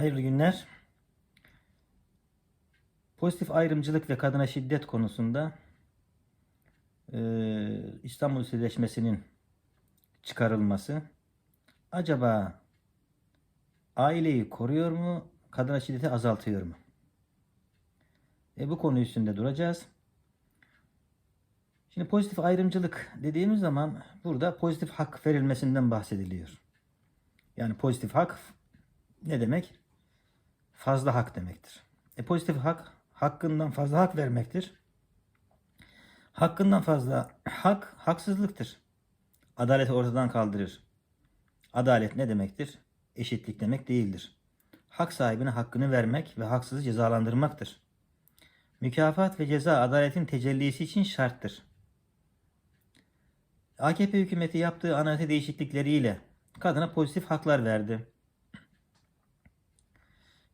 Hayırlı günler. Pozitif ayrımcılık ve kadına şiddet konusunda eee, İstanbul Sözleşmesi'nin çıkarılması acaba aileyi koruyor mu, kadına şiddeti azaltıyor mu? E, bu konu üstünde duracağız. Şimdi pozitif ayrımcılık dediğimiz zaman burada pozitif hak verilmesinden bahsediliyor. Yani pozitif hak ne demek? Fazla hak demektir. E pozitif hak hakkından fazla hak vermektir. Hakkından fazla hak haksızlıktır. Adaleti ortadan kaldırır. Adalet ne demektir? Eşitlik demek değildir. Hak sahibine hakkını vermek ve haksızı cezalandırmaktır. Mükafat ve ceza adaletin tecellisi için şarttır. AKP hükümeti yaptığı anayasa değişiklikleriyle kadına pozitif haklar verdi.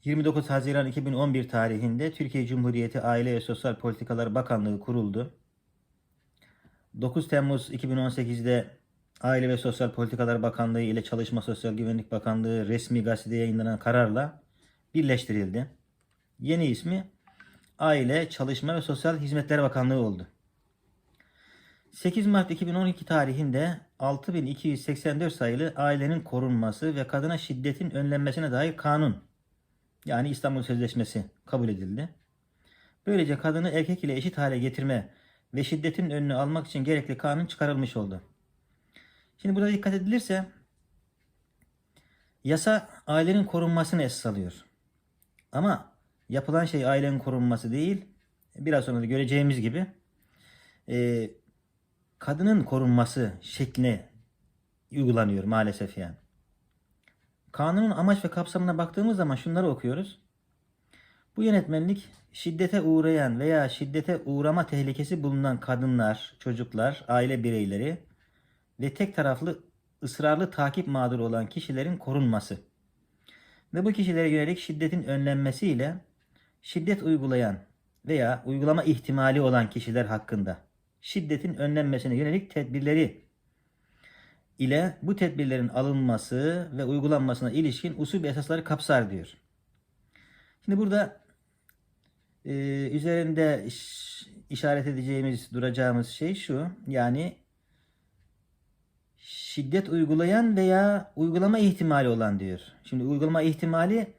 29 Haziran 2011 tarihinde Türkiye Cumhuriyeti Aile ve Sosyal Politikalar Bakanlığı kuruldu. 9 Temmuz 2018'de Aile ve Sosyal Politikalar Bakanlığı ile Çalışma Sosyal Güvenlik Bakanlığı resmi gazetede yayınlanan kararla birleştirildi. Yeni ismi Aile, Çalışma ve Sosyal Hizmetler Bakanlığı oldu. 8 Mart 2012 tarihinde 6284 sayılı ailenin korunması ve kadına şiddetin önlenmesine dair kanun yani İstanbul Sözleşmesi kabul edildi. Böylece kadını erkek ile eşit hale getirme ve şiddetin önünü almak için gerekli kanun çıkarılmış oldu. Şimdi burada dikkat edilirse yasa ailenin korunmasını esas alıyor. Ama yapılan şey ailenin korunması değil. Biraz sonra da göreceğimiz gibi e, kadının korunması şekline uygulanıyor maalesef yani. Kanunun amaç ve kapsamına baktığımız zaman şunları okuyoruz. Bu yönetmenlik şiddete uğrayan veya şiddete uğrama tehlikesi bulunan kadınlar, çocuklar, aile bireyleri ve tek taraflı ısrarlı takip mağduru olan kişilerin korunması ve bu kişilere yönelik şiddetin önlenmesiyle şiddet uygulayan veya uygulama ihtimali olan kişiler hakkında şiddetin önlenmesine yönelik tedbirleri ile bu tedbirlerin alınması ve uygulanmasına ilişkin usul ve esasları kapsar diyor. Şimdi burada e, üzerinde iş- işaret edeceğimiz, duracağımız şey şu. Yani şiddet uygulayan veya uygulama ihtimali olan diyor. Şimdi uygulama ihtimali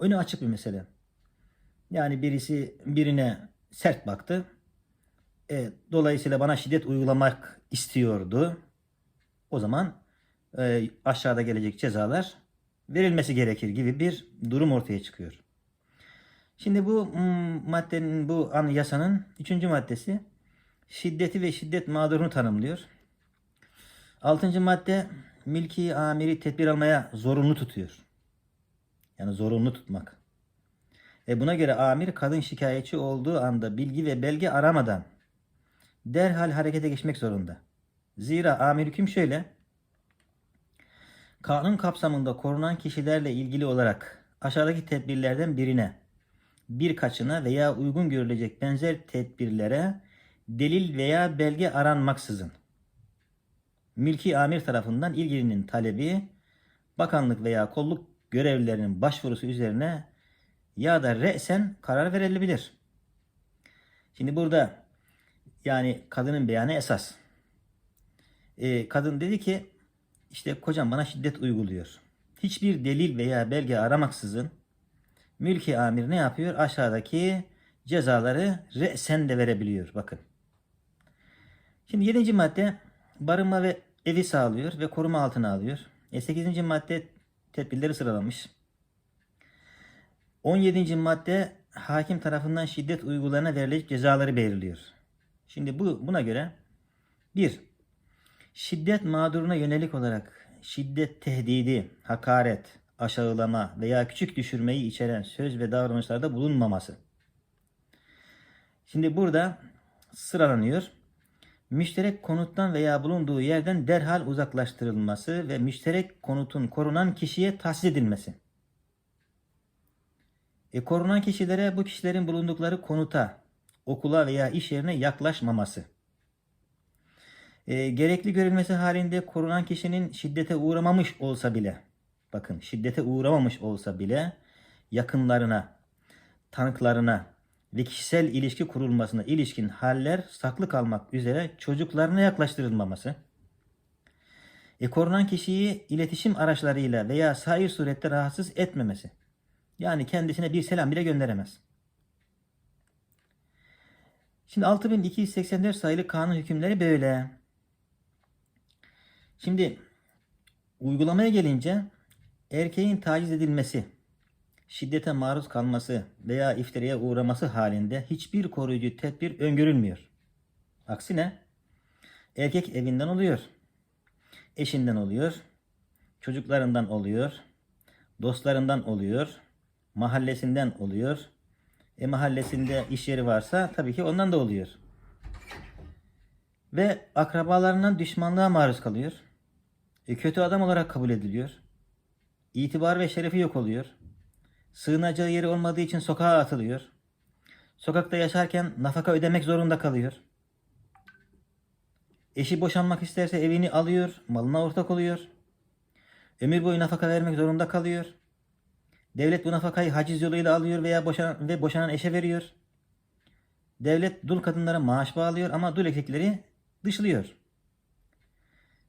önü açık bir mesele. Yani birisi birine sert baktı. E, dolayısıyla bana şiddet uygulamak istiyordu. O zaman e, aşağıda gelecek cezalar verilmesi gerekir gibi bir durum ortaya çıkıyor. Şimdi bu maddenin, bu an yasanın üçüncü maddesi şiddeti ve şiddet mağdurunu tanımlıyor. Altıncı madde mülki amiri tedbir almaya zorunlu tutuyor. Yani zorunlu tutmak. E buna göre amir kadın şikayetçi olduğu anda bilgi ve belge aramadan derhal harekete geçmek zorunda. Zira amir hüküm şöyle. Kanun kapsamında korunan kişilerle ilgili olarak aşağıdaki tedbirlerden birine, birkaçına veya uygun görülecek benzer tedbirlere delil veya belge aranmaksızın mülki amir tarafından ilgilinin talebi, bakanlık veya kolluk görevlilerinin başvurusu üzerine ya da re'sen karar verilebilir. Şimdi burada yani kadının beyanı esas. Ee, kadın dedi ki işte kocam bana şiddet uyguluyor. Hiçbir delil veya belge aramaksızın mülki amir ne yapıyor? Aşağıdaki cezaları re'sen de verebiliyor. Bakın. Şimdi 7. madde barınma ve evi sağlıyor ve koruma altına alıyor. E 8. madde tedbirleri sıralamış. 17. madde hakim tarafından şiddet uygularına verilecek cezaları belirliyor. Şimdi bu buna göre bir şiddet mağduruna yönelik olarak şiddet tehdidi, hakaret, aşağılama veya küçük düşürmeyi içeren söz ve davranışlarda bulunmaması. Şimdi burada sıralanıyor. Müşterek konuttan veya bulunduğu yerden derhal uzaklaştırılması ve müşterek konutun korunan kişiye tahsis edilmesi. E, korunan kişilere bu kişilerin bulundukları konuta, okula veya iş yerine yaklaşmaması. E, gerekli görülmesi halinde korunan kişinin şiddete uğramamış olsa bile bakın şiddete uğramamış olsa bile yakınlarına, tanıklarına ve kişisel ilişki kurulmasına ilişkin haller saklı kalmak üzere çocuklarına yaklaştırılmaması, e, korunan kişiyi iletişim araçlarıyla veya sair surette rahatsız etmemesi. Yani kendisine bir selam bile gönderemez. Şimdi 6284 sayılı kanun hükümleri böyle. Şimdi uygulamaya gelince erkeğin taciz edilmesi, şiddete maruz kalması veya iftiraya uğraması halinde hiçbir koruyucu tedbir öngörülmüyor. Aksine erkek evinden oluyor, eşinden oluyor, çocuklarından oluyor, dostlarından oluyor, mahallesinden oluyor. E mahallesinde iş yeri varsa tabii ki ondan da oluyor. Ve akrabalarından düşmanlığa maruz kalıyor. E kötü adam olarak kabul ediliyor. İtibar ve şerefi yok oluyor. Sığınacağı yeri olmadığı için sokağa atılıyor. Sokakta yaşarken nafaka ödemek zorunda kalıyor. Eşi boşanmak isterse evini alıyor, malına ortak oluyor. Ömür boyu nafaka vermek zorunda kalıyor. Devlet bu nafakayı haciz yoluyla alıyor veya boşanan, ve boşanan eşe veriyor. Devlet dul kadınlara maaş bağlıyor ama dul erkekleri dışlıyor.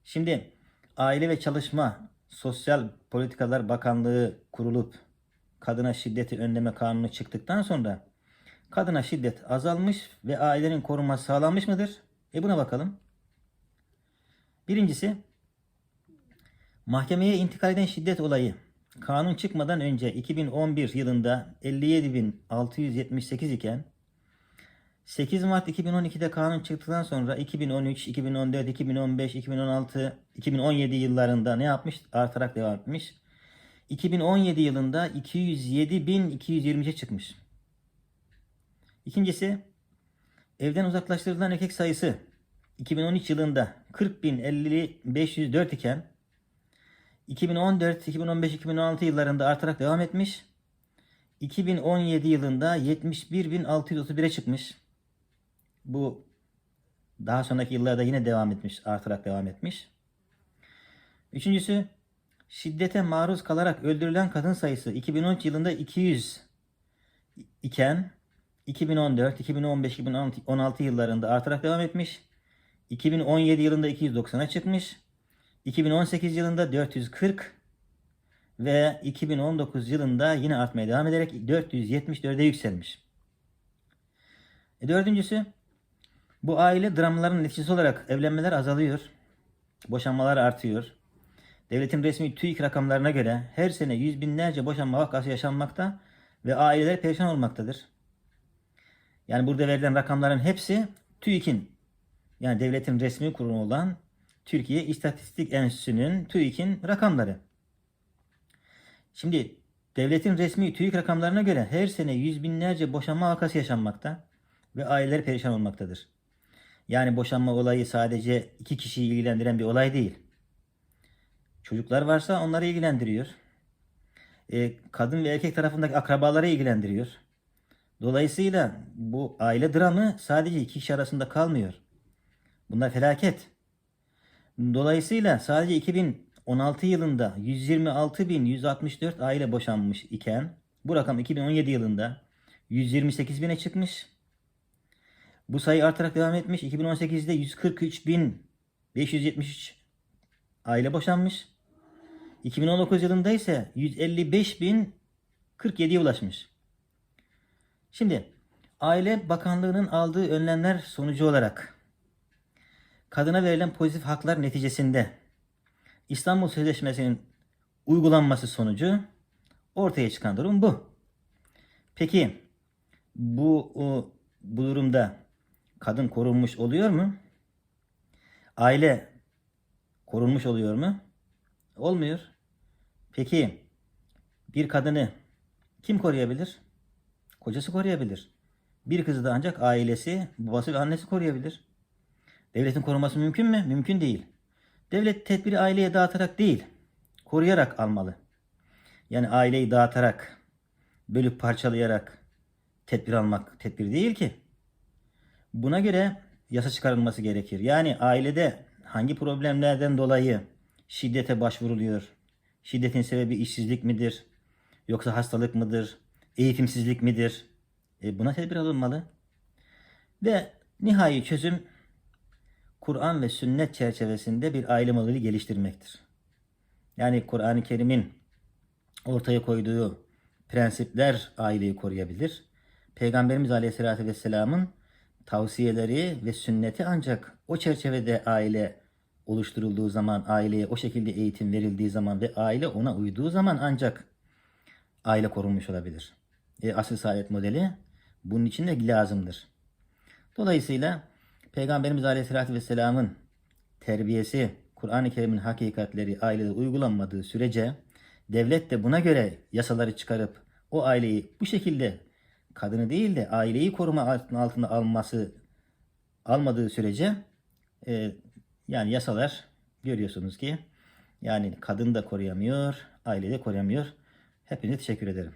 Şimdi Aile ve Çalışma Sosyal Politikalar Bakanlığı kurulup kadına şiddeti önleme kanunu çıktıktan sonra kadına şiddet azalmış ve ailenin korunması sağlanmış mıdır? E buna bakalım. Birincisi mahkemeye intikal eden şiddet olayı kanun çıkmadan önce 2011 yılında 57.678 iken 8 Mart 2012'de kanun çıktıktan sonra 2013, 2014, 2015, 2016, 2017 yıllarında ne yapmış? Artarak devam etmiş. 2017 yılında 207.220'ye çıkmış. İkincisi evden uzaklaştırılan erkek sayısı 2013 yılında 40.504 iken 2014, 2015, 2016 yıllarında artarak devam etmiş. 2017 yılında 71.631'e çıkmış. Bu daha sonraki yıllarda yine devam etmiş, artarak devam etmiş. Üçüncüsü, şiddete maruz kalarak öldürülen kadın sayısı 2013 yılında 200 iken 2014, 2015, 2016 yıllarında artarak devam etmiş. 2017 yılında 290'a çıkmış. 2018 yılında 440 ve 2019 yılında yine artmaya devam ederek 474'e yükselmiş. E dördüncüsü bu aile dramların neticesi olarak evlenmeler azalıyor. Boşanmalar artıyor. Devletin resmi TÜİK rakamlarına göre her sene yüz binlerce boşanma vakası yaşanmakta ve aileler perişan olmaktadır. Yani burada verilen rakamların hepsi TÜİK'in yani devletin resmi kurumu olan Türkiye İstatistik Enstitüsü'nün TÜİK'in rakamları. Şimdi devletin resmi TÜİK rakamlarına göre her sene yüz binlerce boşanma vakası yaşanmakta ve aileler perişan olmaktadır. Yani boşanma olayı sadece iki kişiyi ilgilendiren bir olay değil. Çocuklar varsa onları ilgilendiriyor. E, kadın ve erkek tarafındaki akrabaları ilgilendiriyor. Dolayısıyla bu aile dramı sadece iki kişi arasında kalmıyor. Bunlar felaket. Dolayısıyla sadece 2016 yılında 126.164 aile boşanmış iken bu rakam 2017 yılında 128.000'e çıkmış. Bu sayı artarak devam etmiş. 2018'de 143.573 aile boşanmış. 2019 yılında ise 155.047'ye ulaşmış. Şimdi Aile Bakanlığı'nın aldığı önlemler sonucu olarak kadına verilen pozitif haklar neticesinde İstanbul Sözleşmesi'nin uygulanması sonucu ortaya çıkan durum bu. Peki bu bu durumda kadın korunmuş oluyor mu? Aile korunmuş oluyor mu? Olmuyor. Peki bir kadını kim koruyabilir? Kocası koruyabilir. Bir kızı da ancak ailesi, babası ve annesi koruyabilir. Devletin koruması mümkün mü? Mümkün değil. Devlet tedbiri aileye dağıtarak değil, koruyarak almalı. Yani aileyi dağıtarak, bölüp parçalayarak tedbir almak tedbir değil ki. Buna göre yasa çıkarılması gerekir. Yani ailede hangi problemlerden dolayı şiddete başvuruluyor, Şiddetin sebebi işsizlik midir? Yoksa hastalık mıdır? Eğitimsizlik midir? E, buna tedbir alınmalı. Ve nihai çözüm Kur'an ve sünnet çerçevesinde bir aile modeli geliştirmektir. Yani Kur'an-ı Kerim'in ortaya koyduğu prensipler aileyi koruyabilir. Peygamberimiz Aleyhisselatü Vesselam'ın tavsiyeleri ve sünneti ancak o çerçevede aile oluşturulduğu zaman, aileye o şekilde eğitim verildiği zaman ve aile ona uyduğu zaman ancak aile korunmuş olabilir. E, asıl saadet modeli bunun için de lazımdır. Dolayısıyla Peygamberimiz Aleyhisselatü Vesselam'ın terbiyesi, Kur'an-ı Kerim'in hakikatleri ailede uygulanmadığı sürece devlet de buna göre yasaları çıkarıp o aileyi bu şekilde kadını değil de aileyi koruma altına alması almadığı sürece e, yani yasalar görüyorsunuz ki yani kadın da koruyamıyor, aile de koruyamıyor. Hepinize teşekkür ederim.